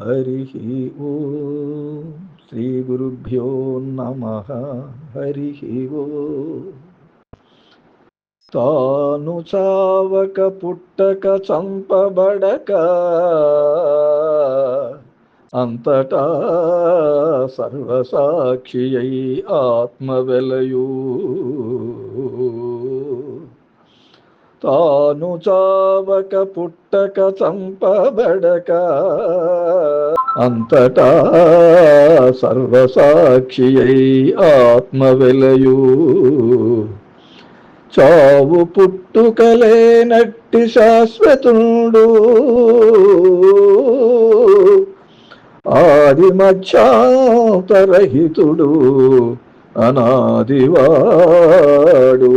హరి ఓ శ్రీ గురుభ్యో నమ హరి ఓ. తాను చావక పుట్టక చంపబడక అంతటా సర్వసాక్షి అయి ఆత్మవెలయూ. తాను చావక పుట్టక చంపబడక అంతటా సర్వసాక్షి అయి ఆత్మవెలయూ. చావు పుట్టుకలేనట్టి శాశ్వతుడు. ఆది మధ్యాంతరహితుడు అనాదివాడు.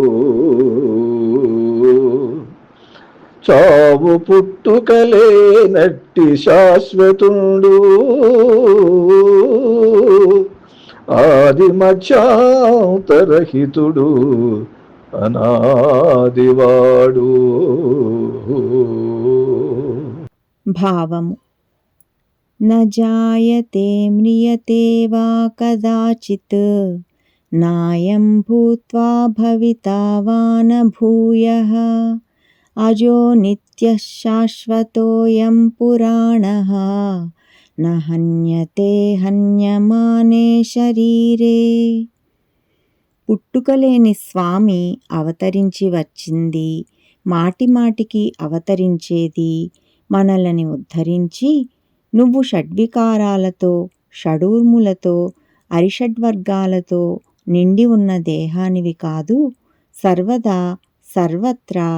చావు పుట్టుకలే నట్టి శాశ్వతుండు. ఆది ఆదిమచాంతరహితుడు అనాదివాడు. భావము. నాయతే మ్రియతే వా కదాచిత్ నాయం భూత్వా భవితా వాన భూయ. अजो नित्यः शाश्वतोऽयं पुराणः न हन्यते हन्यमाने శరీరే పుట్టుకలేని స్వామి అవతరించి వచ్చింది మాటిమాటికి అవతరించేది మనలని ఉద్ధరించి నువ్వు షడ్వికారాలతో షడూర్ములతో అరిషడ్వర్గాలతో నిండి ఉన్న దేహానివి కాదు సర్వదా సర్వత్రా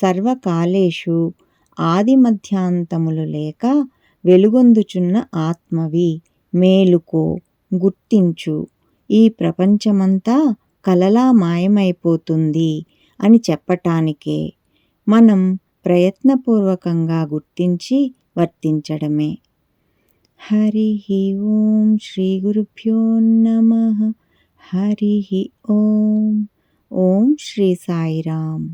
సర్వకాలేషు ఆది మధ్యాంతములు లేక వెలుగొందుచున్న ఆత్మవి. మేలుకో గుర్తించు. ఈ ప్రపంచమంతా కలలా మాయమైపోతుంది అని చెప్పటానికే మనం ప్రయత్నపూర్వకంగా గుర్తించి వర్తించడమే. హరి ఓం శ్రీ గురుభ్యో నమ. హరి ఓం. ఓం శ్రీ సాయిరామ్.